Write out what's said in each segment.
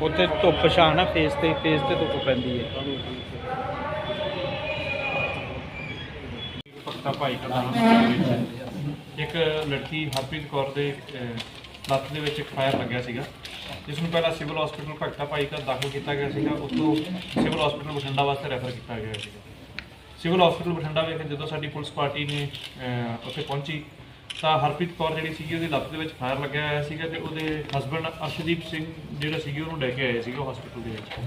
ਉੱਥੇ ਧੁੱਪ ਛਾਂ ਨਾ ਫੇਸ ਤੇ ਫੇਸ ਤੇ ਧੁੱਪ ਪੈਂਦੀ ਹੈ। ਭਗਤਾ ਭਾਈ ਪ੍ਰਧਾਨ ਇੱਕ ਲੜਕੀ ਹਰਪ੍ਰੀਤ ਕੌਰ ਦੇ ਅਹ, ਲੱਤ ਦੇ ਵਿੱਚ ਇੱਕ ਫਾਇਰ ਲੱਗਿਆ ਸੀਗਾ। ਜਿਸ ਨੂੰ ਪਹਿਲਾਂ ਸਿਵਲ ਹਸਪੀਟਲ ਭਗਤਾ ਭਾਈ ਦਾ ਦਾਖਲ ਕੀਤਾ ਗਿਆ ਸੀਗਾ। ਉਸ ਤੋਂ ਸਿਵਲ ਹਸਪੀਟਲ ਬਠਿੰਡਾ ਵਾਸਤੇ ਰੈਫਰ ਕੀਤਾ ਗਿਆ ਸੀਗਾ। ਸਿਵਲ ਹਸਪੀਟਲ ਬਠਿੰਡਾ ਵਿਖੇ ਜਦੋਂ ਸਾਡੀ ਪੁਲਿਸ ਪਾਰਟੀ ਨੇ ਉੱਥੇ ਪਹੁੰਚੀ ਤਾਂ ਹਰਪ੍ਰੀਤ ਕੌਰ ਜਿਹੜੀ ਸੀਗੀ ਉਹਦੀ ਲੱਤ ਦੇ ਵਿੱਚ ਫਾਇਰ ਲੱਗਿਆ ਹੋਇਆ ਸੀਗਾ ਤੇ ਉਹਦੇ ਹਸਬੰਡ ਅਰਸ਼ਦੀਪ ਸਿੰਘ ਜਿਹੜਾ ਸੀਗੇ ਉਹਨੂੰ ਲੈ ਕੇ ਆਏ ਸੀਗੇ ਹਸਪੀਟਲ ਦੇ ਵਿੱਚ।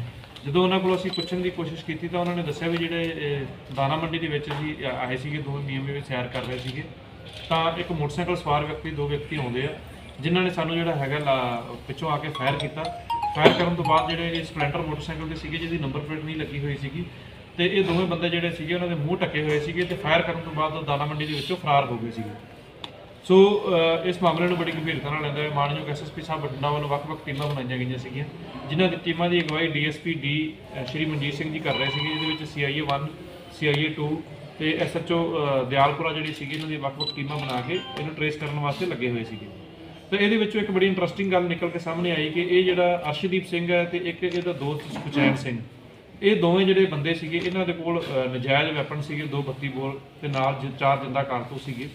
ਜਦੋਂ ਉਹਨਾਂ ਕੋਲ ਅਸੀਂ ਪੁੱਛਣ ਦੀ ਕੋਸ਼ਿਸ਼ ਕੀਤੀ ਤਾਂ ਉਹਨਾਂ ਨੇ ਦੱਸਿਆ ਵੀ ਜਿਹੜੇ ਦਾਣਾ ਮੰਡੀ ਦੇ ਵਿੱਚ ਅਸੀਂ ਆਏ ਸੀਗੇ ਦੋਵੇਂ ਨਿਯਮ ਵਿੱਚ ਸੈਰ ਕਰ ਰਹੇ ਸੀਗੇ। ਤਾਂ ਇੱਕ ਮੋਟਰਸਾਈਕਲ ਸਵਾਰ ਵਿਅਕਤੀ, ਦੋ ਵਿਅਕਤੀ ਆਉਂਦੇ ਆ, ਜਿਨ੍ਹਾਂ ਨੇ ਸਾਨੂੰ ਜਿਹੜਾ ਹੈਗਾ ਲਾ- ਪਿੱਛੋਂ ਆ ਕੇ ਫਾਇਰ ਕੀਤਾ। ਫਾਇਰ ਕਰਨ ਤੋਂ ਬਾਅਦ ਜਿਹੜੇ ਸਪਲੈਂਡਰ ਮੋਟਰਸਾਈਕਲ ਦੇ ਸੀਗੇ, ਜਿਹਦੀ ਨੰਬਰ ਪਲੇਟ ਨਹੀਂ ਲੱਗੀ ਹੋਈ ਸੀਗੀ, ਤੇ ਇਹ ਦੋਵੇਂ ਬੰਦੇ ਜਿਹੜੇ ਸੀਗੇ, ਉਹਨਾਂ ਦੇ ਮੂੰਹ ਢੱਕੇ ਹੋਏ ਸੀਗੇ ਤੇ ਫਾਇਰ ਕਰਨ ਤੋਂ ਬਾਅਦ ਉਹ ਦਾਣਾ ਮੰਡੀ ਦੇ ਵਿੱਚੋਂ ਫਰਾਰ ਹੋ ਗਏ ਸੀਗੇ। ਸੋ ਇਸ ਮਾਮਲੇ ਨੂੰ ਬੜੀ ਗੰਭੀਰਤਾ ਨਾਲ ਲੈਂਦੇ ਹੋਏ ਮਾਨਯੋਗ ਐਸਐਸਪੀ ਸਾਹਿਬ ਬਠਿੰਡਾ ਵੱਲੋਂ ਵੱਖ-ਵੱਖ ਟੀਮਾਂ ਬਣਾਈਆਂ ਗਈਆਂ ਸੀਗੀਆਂ ਜਿਨ੍ਹਾਂ ਦੀ ਟੀਮਾਂ ਦੀ ਅਗਵਾਈ ਡੀਐਸਪੀ ਡੀ ਸ਼੍ਰੀ ਮਨਜੀਤ ਸਿੰਘ ਜੀ ਕਰ ਰਹੇ ਸੀਗੇ ਜਿਹਦੇ ਵਿੱਚ ਸੀਆਈਏ 1 ਸੀਆਈਏ 2 ਤੇ ਐਸਐਚਓ ਦਿਆਲਪੁਰਾ ਜਿਹੜੀ ਸੀਗੀ ਇਹਨਾਂ ਦੀ ਵੱਖ-ਵੱਖ ਟੀਮਾਂ ਬਣਾ ਕੇ ਇਹਨੂੰ ਟਰੇਸ ਕਰਨ ਵਾਸਤੇ ਲੱਗੇ ਹੋਏ ਸੀਗੇ। ਤੇ ਇਹਦੇ ਵਿੱਚੋਂ ਇੱਕ ਬੜੀ ਇੰਟਰਸਟਿੰਗ ਗੱਲ ਨਿਕਲ ਕੇ ਸਾਹਮਣੇ ਆਈ ਕਿ ਇਹ ਜਿਹੜਾ ਅਰਸ਼ਦੀਪ ਸਿੰਘ ਹੈ ਤੇ ਇੱਕ ਇਹਦਾ ਦੋਸਤ ਸੁਚੈਨ ਸਿੰਘ ਇਹ ਦੋਵੇਂ ਜਿਹੜੇ ਬੰਦੇ ਸੀਗੇ ਇਹਨਾਂ ਦੇ ਕੋਲ ਅ, ਨਜਾਇਜ਼ ਵੈਪਨ ਸੀਗੇ ਦੋ 32 ਬੋਲ ਤੇ ਨਾਲ ਜ- ਚਾਰ ਜਿੰਦਾ ਕਾਰਤੂਸ ਸੀਗੇ।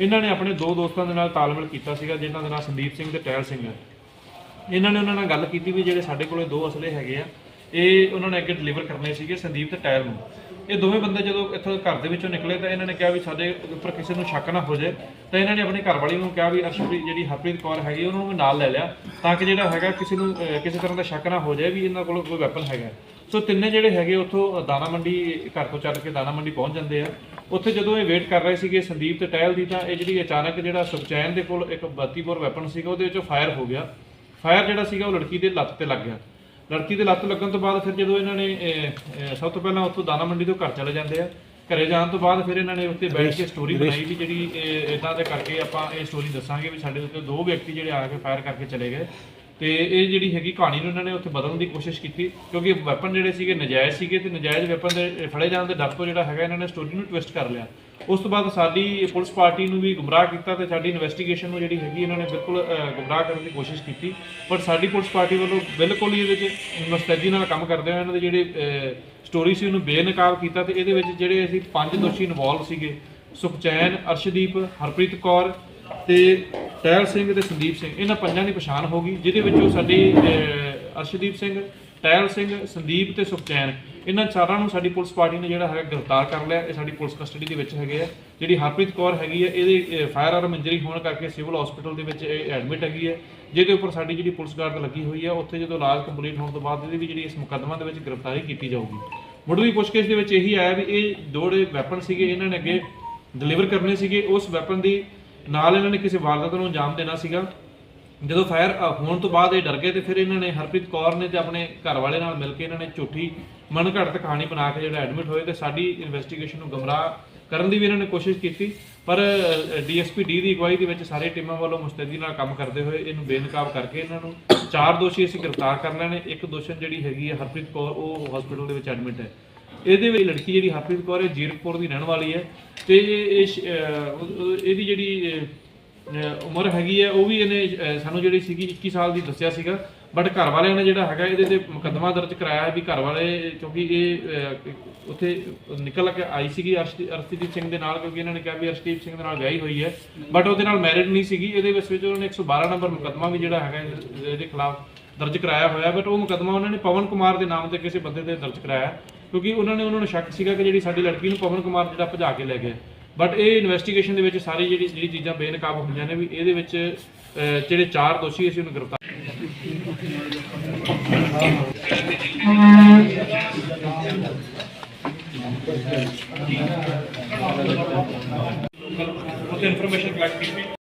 ਇਹਨਾਂ ਨੇ ਆਪਣੇ ਦੋ ਦੋਸਤਾਂ ਦੇ ਨਾਲ ਤਾਲਮੇਲ ਕੀਤਾ ਸੀਗਾ, ਜਿਨ੍ਹਾਂ ਦਾ ਨਾਮ ਸੰਦੀਪ ਸਿੰਘ ਤੇ ਟਹਿਲ ਸਿੰਘ ਹੈ। ਇਹਨਾਂ ਨੇ ਉਹਨਾਂ ਨਾਲ ਗੱਲ ਕੀਤੀ ਵੀ ਜਿਹੜੇ ਸਾਡੇ ਕੋਲੇ ਦੋ ਅਸਲੇ ਹੈਗੇ ਆ, ਇਹ ਉਹਨਾਂ ਨੇ ਅੱਗੇ ਡਿਲੀਵਰ ਕਰਨੇ ਸੀਗੇ ਸੰਦੀਪ ਤੇ ਟਾਇਰ ਨੂੰ। ਇਹ ਦੋਵੇਂ ਬੰਦੇ ਜਦੋਂ ਇੱਥੋਂ ਘਰ ਦੇ ਵਿੱਚੋਂ ਨਿਕਲੇ ਤਾਂ ਇਹਨਾਂ ਨੇ ਕਿਹਾ ਵੀ ਸਾਡੇ ਉੱਪਰ ਕਿਸੇ ਨੂੰ ਸ਼ੱਕ ਨਾ ਹੋ ਜਾਏ। ਤਾਂ ਇਹਨਾਂ ਨੇ ਆਪਣੀ ਘਰਵਾਲੀ ਨੂੰ ਕਿਹਾ ਵੀ ਅਰਸ਼ਪ੍ਰੀਤ ਜਿਹੜੀ ਹਰਪ੍ਰੀਤ ਕੌਰ ਹੈਗੀ, ਉਹਨੂੰ ਵੀ ਨਾਲ ਲੈ ਲਿਆ, ਤਾਂ ਕਿ ਜਿਹੜਾ ਹੈਗਾ ਕਿਸੇ ਨੂੰ ਕਿਸੇ ਤਰ੍ਹਾਂ ਦਾ ਸ਼ੱਕ ਨਾ ਹੋ ਜਾਏ ਵੀ ਇਹਨਾਂ ਕੋਲ ਕੋਈ ਵੈਪਨ ਹੈਗਾ। ਸੋ ਤਿੰਨੇ ਜਿਹੜੇ ਹੈਗੇ ਉੱਥੋਂ ਦਾਣਾ ਮੰਡੀ ਘਰ ਤੋਂ ਚੱਲ ਕੇ ਦਾਣਾ ਮੰਡੀ ਪਹੁੰਚ ਜਾਂਦੇ ਆ। ਉੱਥੇ ਜਦੋਂ ਇਹ ਵੇਟ ਕਰ ਰਹੇ ਸੀਗੇ ਸੰਦੀਪ ਤੇ ਟਹਿਲ ਦੀ ਤਾਂ ਇਹ ਜਿਹੜੀ ਅਚਾਨਕ ਜਿਹੜਾ ਸੁਖਚੈਨ ਦੇ ਕੋਲ ਇੱਕ 32 ਬੋਰ ਵੈਪਨ ਸੀਗਾ ਉਹਦੇ ਵਿੱਚੋਂ ਫਾਇਰ ਹੋ ਗਿਆ। ਫਾਇਰ ਜਿਹੜਾ ਸੀਗਾ ਉਹ ਲੜਕੀ ਦੇ ਲੱਤ ਤੇ ਲੱਗ ਗਿਆ। ਲੜਕੀ ਦੇ ਲੱਤ ਲੱਗਣ ਤੋਂ ਬਾਅਦ ਫਿਰ ਜਦੋਂ ਇਹਨਾਂ ਨੇ ਸਭ ਤੋਂ ਪਹਿਲਾਂ ਉੱਥੋਂ ਦਾਣਾ ਮੰਡੀ ਤੋਂ ਘਰ ਚਲੇ ਜਾਂਦੇ ਆ। ਘਰੇ ਜਾਣ ਤੋਂ ਬਾਅਦ ਫਿਰ ਇਹਨਾਂ ਨੇ ਉੱਤੇ ਬੈਠ ਕੇ ਸਟੋਰੀ ਬਣਾਈ ਵੀ ਜਿਹੜੀ ਇਦਾਂ ਦੇ ਕਰਕੇ ਆਪਾਂ ਇਹ ਸਟੋਰੀ ਦੱਸਾਂਗੇ ਵੀ ਸਾਡੇ ਉੱਤੇ ਦੋ ਵਿਅਕਤੀ ਜਿਹੜੇ ਆ ਕੇ ਫਾਇਰ ਕਰਕੇ ਚਲੇ ਗਏ। ਤੇ ਇਹ ਜਿਹੜੀ ਹੈਗੀ ਕਹਾਣੀ ਨੂੰ ਇਹਨਾਂ ਨੇ ਉੱਥੇ ਬਦਲਣ ਦੀ ਕੋਸ਼ਿਸ਼ ਕੀਤੀ, ਕਿਉਂਕਿ ਵੈਪਨ ਜਿਹੜੇ ਸੀਗੇ ਨਜਾਇਜ਼ ਸੀਗੇ ਤੇ ਨਜਾਇਜ਼ ਵੈਪਨ ਦੇ ਫੜੇ ਜਾਣ ਦੇ ਡਰ ਤੋਂ ਜਿਹੜਾ ਹੈਗਾ ਇਹਨਾਂ ਨੇ ਸਟੋਰੀ ਨੂੰ ਟਵਿਸਟ ਕਰ ਲਿਆ। ਉਸ ਤੋਂ ਬਾਅਦ ਸਾਡੀ ਪੁਲਿਸ ਪਾਰਟੀ ਨੂੰ ਵੀ ਗੁੰਮਰਾਹ ਕੀਤਾ ਤੇ ਸਾਡੀ ਇਨਵੈਸਟੀਗੇਸ਼ਨ ਨੂੰ ਜਿਹੜੀ ਹੈਗੀ ਇਹਨਾਂ ਨੇ ਬਿਲਕੁਲ ਗੁੰਮਰਾਹ ਕਰਨ ਦੀ ਕੋਸ਼ਿਸ਼ ਕੀਤੀ। ਪਰ ਸਾਡੀ ਪੁਲਿਸ ਪਾਰਟੀ ਵੱਲੋਂ ਬਿਲਕੁਲ ਹੀ ਇਹਦੇ ਵਿੱਚ ਮੁਸਤੈਦੀ ਨਾਲ ਕੰਮ ਕਰਦੇ ਹੋਏ ਇਹਨਾਂ ਦੇ ਜਿਹੜੇ ਸਟੋਰੀ ਸੀ ਉਹਨੂੰ ਬੇਨਕਾਬ ਕੀਤਾ ਤੇ ਇਹਦੇ ਵਿੱਚ ਜਿਹੜੇ ਅਸੀਂ ਪੰਜ ਦੋਸ਼ੀ ਇਨਵੋਲਵ ਸੀਗੇ, ਸੁਖਚੈਨ, ਅਰਸ਼ਦੀਪ, ਹਰਪ੍ਰੀਤ ਕੌਰ ਤੇ ਟਹਿਲ ਸਿੰਘ ਤੇ ਸੰਦੀਪ ਸਿੰਘ, ਇਹਨਾਂ ਪੰਜਾਂ ਦੀ ਪਛਾਣ ਹੋ ਗਈ, ਜਿਹਦੇ ਵਿੱਚੋਂ ਸਾਡੀ ਅਰਸ਼ਦੀਪ ਸਿੰਘ ਟਹਿਲ ਸਿੰਘ, ਸੰਦੀਪ ਤੇ ਸੁਖਚੈਨ। ਇਹਨਾਂ ਚਾਰਾਂ ਨੂੰ ਸਾਡੀ ਪੁਲਿਸ ਪਾਰਟੀ ਨੇ ਜਿਹੜਾ ਹੈਗਾ ਗ੍ਰਿਫਤਾਰ ਕਰ ਲਿਆ, ਇਹ ਸਾਡੀ ਪੁਲਿਸ ਕਸਟਡੀ ਦੇ ਵਿੱਚ ਹੈਗੇ ਆ। ਜਿਹੜੀ ਹਰਪ੍ਰੀਤ ਕੌਰ ਹੈਗੀ ਹੈ ਇਹਦੇ ਫਾਇਰ ਆਰਮ ਇੰਜਰੀ ਹੋਣ ਕਰਕੇ ਸਿਵਲ ਹਸਪੀਟਲ ਦੇ ਵਿੱਚ ਇਹ ਐਡਮਿਟ ਹੈਗੀ ਹੈ ਜਿਹਦੇ ਉੱਪਰ ਸਾਡੀ ਜਿਹੜੀ ਪੁਲਿਸ ਗਾਰਡ ਲੱਗੀ ਹੋਈ ਹੈ ਉੱਥੇ ਜਦੋਂ ਇਲਾਜ ਕੰਪਲੀਟ ਹੋਣ ਤੋਂ ਬਾਅਦ ਇਹਦੀ ਵੀ ਜਿਹੜੀ ਇਸ ਮੁਕੱਦਮਾ ਦੇ ਵਿੱਚ ਗ੍ਰਿਫਤਾਰੀ ਕੀਤੀ ਜਾਊਗੀ। ਮੁੱਢਲੀ ਪੁੱਛਗਿੱਛ ਦੇ ਵਿੱਚ ਇਹੀ ਆਇਆ ਵੀ ਇਹ ਦੋ ਜਿਹੜੇ ਵੈਪਨ ਸੀਗੇ, ਇਹਨਾਂ ਨੇ ਅੱਗੇ ਡਿਲੀਵਰ ਕਰਨੇ ਸੀਗੇ, ਉਸ ਵੈਪਨ ਦੀ ਨਾਲ ਇਹਨਾਂ ਨੇ ਕਿਸੇ ਵਾਰਦਾਤ ਨੂੰ ਅੰਜਾਮ ਦੇਣਾ ਸੀਗਾ। ਜਦੋਂ ਫਾਇਰ ਹੋਣ ਤੋਂ ਬਾਅਦ ਇਹ ਡਰ ਗਏ ਤੇ ਫਿਰ ਇਹਨਾਂ ਨੇ ਹਰਪ੍ਰੀਤ ਕੌਰ ਨੇ ਤੇ ਆਪਣੇ ਘਰ ਵਾਲੇ ਨਾਲ ਮਿਲ ਕੇ ਇਹਨਾਂ ਨੇ ਝੂਠੀ ਮਨਘੜਤ ਕਹਾਣੀ ਬਣਾ ਕੇ ਜਿਹੜਾ ਐਡਮਿਟ ਹੋਏ ਤੇ ਸਾਡੀ ਇਨਵੈਸਟੀਗੇਸ਼ਨ ਨੂੰ ਗਮਰਾਹ ਕਰਨ ਦੀ ਵੀ ਇਹਨਾਂ ਨੇ ਕੋਸ਼ਿਸ਼ ਕੀਤੀ। ਪਰ ਡੀਐਸਪੀ ਡੀ ਦੀ ਅਗਵਾਈ ਦੇ ਵਿੱਚ ਸਾਰੇ ਟੀਮਾਂ ਵੱਲੋਂ ਮੁਸਤੈਦੀ ਨਾਲ ਕੰਮ ਕਰਦੇ ਹੋਏ ਇਹਨੂੰ ਬੇਨਕਾਬ ਕਰਕੇ ਇਹਨਾਂ ਨੂੰ ਚਾਰ ਦੋਸ਼ੀ ਅਸੀਂ ਗ੍ਰਿਫਤਾਰ ਕਰ ਲੈਣੇ ਇੱਕ ਦੋਸ਼ਣ ਜਿਹੜੀ ਹੈਗੀ ਹੈ ਹਰਪ੍ਰੀਤ ਕੌਰ, ਉਹ ਹਸਪੀਟਲ ਦੇ ਵਿੱਚ ਐਡਮਿਟ ਹੈ। ਇਹਦੇ ਵਿੱਚ ਲੜਕੀ ਜਿਹੜੀ ਹਰਪ੍ਰੀਤ ਕੌਰ ਹੈ, ਜੀਰਕਪੁਰ ਦੀ ਰਹਿਣ ਵਾਲੀ ਹੈ ਤੇ ਇਹ ਇਹਦੀ ਜਿਹੜੀ ਉਮਰ ਹੈਗੀ ਹੈ, ਉਹ ਵੀ ਇਹਨੇ ਸਾਨੂੰ ਜਿਹੜੀ ਸੀਗੀ 21 ਸਾਲ ਦੀ ਦੱਸਿਆ ਸੀਗਾ। ਬਟ ਘਰ ਵਾਲਿਆਂ ਨੇ ਜਿਹੜਾ ਹੈਗਾ, ਇਹਦੇ ਤੇ ਮੁਕੱਦਮਾ ਦਰਜ ਕਰਾਇਆ ਹੈ ਵੀ ਘਰ ਵਾਲੇ, ਕਿਉਂਕਿ ਇਹ ਉੱਥੇ ਨਿਕਲ ਕੇ ਆਈ ਸੀਗੀ ਅਰਸ਼ਦੀ- ਅਰਸ਼ਦੀਪ ਸਿੰਘ ਦੇ ਨਾਲ, ਕਿਉਂਕਿ ਇਹਨਾਂ ਨੇ ਕਿਹਾ ਵੀ ਅਰਸ਼ਦੀਪ ਸਿੰਘ ਦੇ ਨਾਲ ਵਿਆਹੀ ਹੋਈ ਹੈ। ਬਟ ਉਹਦੇ ਨਾਲ ਮੈਰਿਡ ਨਹੀਂ ਸੀਗੀ, ਇਹਦੇ ਵਿੱਚ ਵਿੱਚ ਉਹਨਾਂ ਨੇ 112 ਨੰਬਰ ਮੁਕੱਦਮਾ ਵੀ ਜਿਹੜਾ ਹੈਗਾ, ਇਹਦੇ ਖਿਲਾਫ ਦਰਜ ਕਰਾਇਆ ਹੋਇਆ ਬਟ ਉਹ ਮੁਕੱਦਮਾ ਉਹਨਾਂ ਨੇ ਪਵਨ ਕੁਮਾਰ ਦੇ ਨਾਮ ਤੇ ਕਿਸੇ ਬੰਦੇ ਤੇ ਦਰਜ ਕਰਾਇਆ। ਕਿਉਂਕਿ ਉਹਨਾਂ ਨੇ ਉਹਨਾਂ ਨੂੰ ਸ਼ੱਕ ਸੀਗਾ ਕਿ ਜਿਹੜੀ ਸਾਡੀ ਲੜਕੀ ਨੂੰ ਪਵਨ ਕੁਮਾਰ ਜਿਹੜਾ ਭਜਾ ਕੇ ਲੈ ਗਿਆ ਬਟ ਇਹ ਇਨਵੈਸਟੀਗੇਸ਼ਨ ਦੇ ਵਿੱਚ ਸਾਰੀ ਜਿਹੜੀ ਜਿਹੜੀ ਚੀਜ਼ਾਂ ਬੇਨਕਾਬ ਹੋਈਆਂ ਨੇ ਵੀ ਇਹਦੇ ਵਿੱਚ ਜਿਹੜੇ ਚਾਰ ਦੋਸ਼ੀ ਅਸੀਂ ਉਹਨੂੰ ਗ੍ਰਿਫਤਾਰ ਉੱਥੇ ਇਨਫੋਰਮੇਸ਼ਨ ਕਲੈਕਟ ਕੀਤੀ।